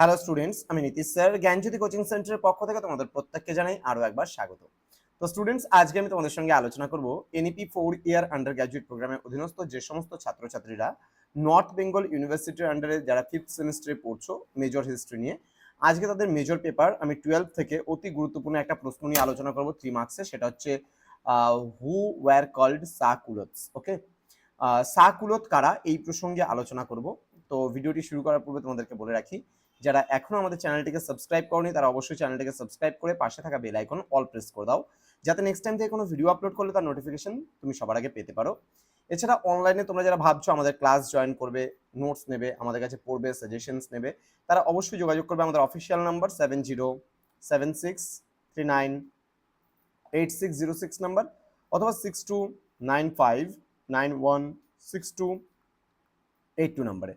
Hello students আমি Nitish sir. জ্ঞানজ্যোতি coaching সেন্টারের পক্ষ থেকে তোমাদের প্রত্যেককে জানাই আরও একবার স্বাগত। তো স্টুডেন্টস আজকে আমি তোমাদের সঙ্গে আলোচনা করব NEP four year undergraduate প্রোগ্রামের অধীনস্থ যে সমস্ত ছাত্রছাত্রীরা নর্থ বেঙ্গল ইউনিভার্সিটির আন্ডারে যারা ফিফথ সেমিস্টারে পড়ছো মেজর হিস্ট্রি নিয়ে, আজকে তাদের মেজর পেপার আমি টুয়েলভ থেকে অতি গুরুত্বপূর্ণ একটা প্রশ্ন নিয়ে আলোচনা করব থ্রি মার্কসে সেটা হচ্ছে হু ওয়ার কল্ড সা সাকুলতস ওকে সা সাকুলত কারা এই প্রসঙ্গে আলোচনা করব। তো ভিডিওটি শুরু করার পূর্বে তোমাদেরকে বলে রাখি যারা এখনও আমাদের চ্যানেলটিকে সাবস্ক্রাইব করনি, তারা অবশ্যই চ্যানেলটিকে সাবস্ক্রাইব করে পাশে থাকা বেল আইকন অল প্রেস করে দাও। যাতে নেক্সট টাইম থেকে কোনো ভিডিও আপলোড করলে তার নোটিফিকেশন তুমি সবার আগে পেতে পারো। এছাড়া অনলাইনে তোমরা যারা ভাবছ আমাদের ক্লাস জয়েন করবে নোটস নেবে, আমাদের কাছে পড়বে সাজেশনস নেবে, তারা অবশ্যই যোগাযোগ করবে আমাদের official number seven zero seven six three nine eight six zero six number অথবা six two nine five nine one six two eight two নাম্বারে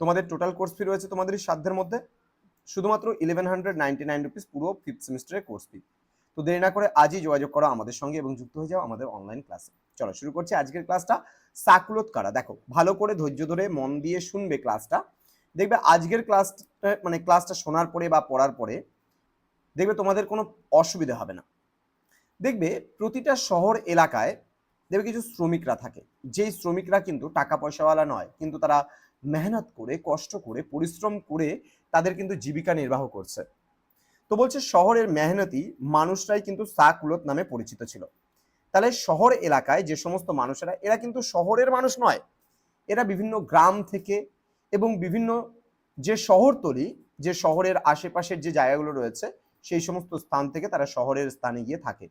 তোমাদের টোটাল কোর্স ফি রয়েছে তোমাদের সাধ্যের মধ্যে। শুধুমাত্র eleven hundred ninety nine rupees পুরো fifth সেমিস্টারের কোর্স ফি তো দেরি না করে আজই যোগাযোগ করো আমাদের সঙ্গে এবং যুক্ত হয়ে যাও আমাদের অনলাইন ক্লাসে চলো, শুরু করছি আজকের ক্লাসটা সাকুলত কারা। দেখো, ভালো করে ধৈর্য ধরে মন দিয়ে শুনবে ক্লাসটা দেখবে আজকের ক্লাস মানে ক্লাসটা শোনার পরে বা পড়ার পরে দেখবে তোমাদের কোনো অসুবিধা হবে না। দেখবে প্রতিটা শহর এলাকায় দেখবে কিছু শ্রমিকরা থাকে। যেই শ্রমিকরা কিন্তু টাকা পয়সাওয়ালা নয়, কিন্তু তারা মেহনত করে, কষ্ট করে, পরিশ্রম করে তাদের কিন্তু জীবিকা নির্বাহ করছে। তো বলছে শহরের মেহনতি মানুষরাই কিন্তু সাকুলত নামে পরিচিত ছিল। তাহলে শহর এলাকায় যে সমস্ত মানুষেরা, এরা কিন্তু শহরের মানুষ নয়। এরা বিভিন্ন গ্রাম থেকে এবং বিভিন্ন যে শহরতলি যে শহরের আশেপাশের যে জায়গাগুলো রয়েছে, সেই সমস্ত স্থান থেকে তারা শহরের স্থানে গিয়ে থাকে।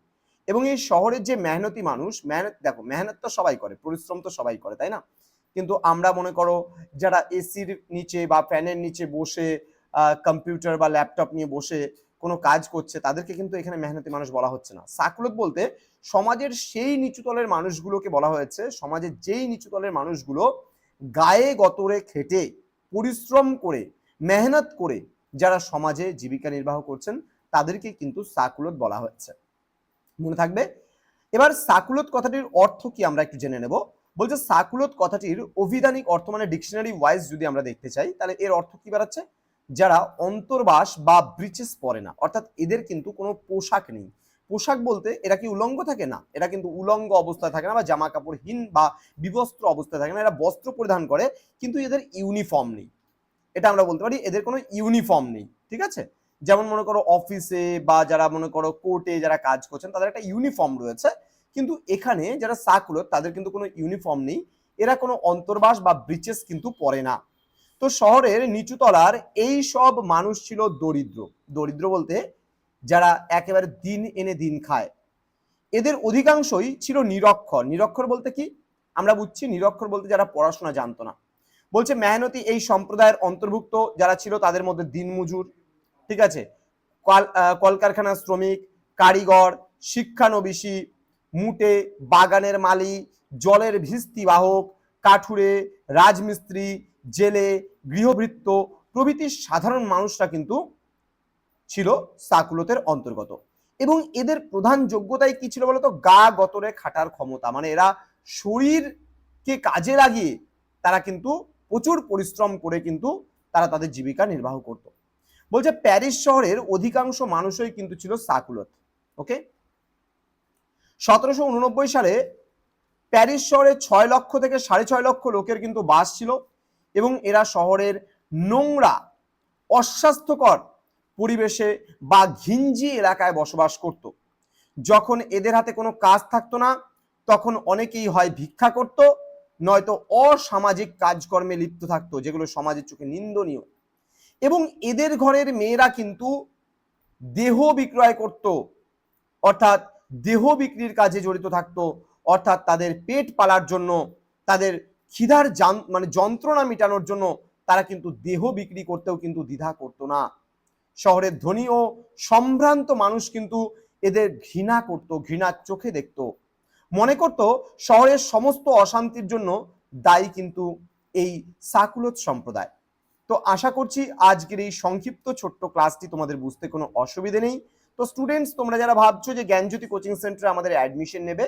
এবং এই শহরের যে মেহনতি মানুষ, মেহনত, দেখো, মেহনত তো সবাই করে, পরিশ্রম তো সবাই করে, তাই না? কিন্তু আমরা মনে করো যারা এসির নিচে বা ফ্যানের নিচে বসে কম্পিউটার বা ল্যাপটপ নিয়ে বসে কোনো কাজ করছে, তাদেরকে কিন্তু এখানে মেহনতি মানুষ বলা হচ্ছে না। সাকুলত বলতে সমাজের সেই নিচুতলের মানুষগুলোকে বলা হয়েছে, সমাজের যেই নিচুতলের মানুষগুলো গায়ে গতরে খেটে, পরিশ্রম করে, মেহনত করে যারা সমাজে জীবিকা নির্বাহ করছেন, তাদেরকে কিন্তু সাকুলত বলা হয়েছে। মনে থাকবে? এবার সাকুলত কথাটির অর্থ কি আমরা একটু জেনে নেব। বলছে সাকুলত কথাটির অভিধানিক অর্থ মানে ডিকশনারি ওয়াইজ যদি আমরা দেখতে চাই, তাহলে এর অর্থ কি বেড়াচ্ছে? যারা অন্তর্বাস বা ব্রিচেস পরে না, অর্থাৎ এদের কিন্তু কোনো পোশাক নেই। পোশাক বলতে এরা কি উলঙ্গ থাকে না? এরা কিন্তু উলঙ্গ অবস্থায় থাকে না বা জামা কাপড়হীন বা বিবস্ত্র অবস্থায় থাকে না। এরা বস্ত্র পরিধান করে, কিন্তু এদের ইউনিফর্ম নেই। এটা আমরা বলতে পারি, এদের কোনো ইউনিফর্ম নেই, ঠিক আছে? যেমন মনে করো অফিসে বা যারা মনে করো কোর্টে যারা কাজ করছেন, তাদের একটা ইউনিফর্ম রয়েছে। কিন্তু এখানে যারা সাকুলত তাদের কিন্তু কোনো ইউনিফর্ম নেই। এরা কোনো অন্তর্বাস বা ব্রিচেস কিন্তু পরে না। তো শহরের নিচুতলার এই সব মানুষ ছিল দরিদ্র। দরিদ্র বলতে যারা একেবারে দিন এনে দিন খায়। এদের অধিকাংশই ছিল নিরক্ষর। নিরক্ষর বলতে কি? আমরা বুঝছি নিরক্ষর বলতে যারা পড়াশোনা জানতো না। বলছে মেহনতি এই সম্প্রদায়ের অন্তর্ভুক্ত যারা ছিল তাদের মধ্যে দিনমজুর, ঠিক আছে? কলকারখানার শ্রমিক, কারিগর, শিক্ষানবিশী মুটে বাগানের মালি, জলের ভিস্তি বাহক, কাঠুরে, রাজমিস্ত্রি, জেলে গৃহভৃত্ত প্রভৃতি সাধারণ মানুষরা কিন্তু ছিল সাকুলতের অন্তর্গত। এবং এদের প্রধান যোগ্যতাই কি ছিল বলতো? গা গতরে খাটার ক্ষমতা। মানে এরা শরীরকে কাজে লাগিয়ে তারা কিন্তু প্রচুর পরিশ্রম করে কিন্তু তারা তাদের জীবিকা নির্বাহ করত। বলছে প্যারিস শহরের অধিকাংশ মানুষই কিন্তু ছিল সাকুলত, ওকে? সতেরোশো উননব্বই সালে প্যারিস শহরে ছয় লক্ষ থেকে সাড়ে ছয় লক্ষ লোকের কিন্তু বাস ছিল এবং এরা শহরের নোংরা, অস্বাস্থ্যকর পরিবেশে বা ঘিঞ্জি এলাকায় বসবাস করত। যখন এদের হাতে কোনো কাজ থাকতো না, তখন অনেকেই হয় ভিক্ষা করত, নয়তো অসামাজিক কাজকর্মে লিপ্ত থাকতো, যেগুলো সমাজের চোখে নিন্দনীয়। এবং এদের ঘরের মেয়েরা কিন্তু দেহ বিক্রয় করত, অর্থাৎ দেহ বিক্রির কাজে জড়িত থাকতো, অর্থাৎ তাদের পেট পালার জন্য, তাদের খিদার মানে যন্ত্রণা মেটানোর জন্য তারা কিন্তু দেহ বিক্রি করতেও কিন্তু দ্বিধা করতো না। শহরের ধনী ও সম্ভ্রান্ত মানুষ কিন্তু এদের ঘৃণা করত, ঘৃণার চোখে দেখত। মনে করত শহরের সমস্ত অশান্তির জন্য দায়ী কিন্তু এই সাকুলত সম্প্রদায়। তো আশা করছি আজকের এই সংক্ষিপ্ত ছোট্ট ক্লাসটি তোমাদের বুঝতে কোনো অসুবিধে নেই। তো স্টুডেন্টস তোমরা যারা ভাবছ যে জ্ঞানজ্যোতি কোচিং সেন্টারে আমাদের অ্যাডমিশন নেবে,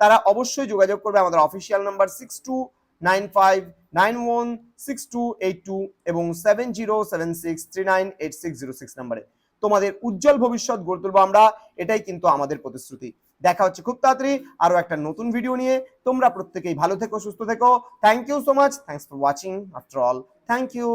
তারা অবশ্যই যোগাযোগ করবে আমাদের official number six two nine five nine one six two eight two এবং seven zero seven six three nine eight six zero six নাম্বারে তোমাদের উজ্জ্বল ভবিষ্যৎ গড়ে তুলবো আমরা, এটাই কিন্তু আমাদের প্রতিশ্রুতি। দেখা হচ্ছে খুব তাড়াতাড়ি আরও একটা নতুন ভিডিও নিয়ে। তোমরা প্রত্যেকেই ভালো থেকো, সুস্থ থেকো। Thank you so much thanks for watching after all thank you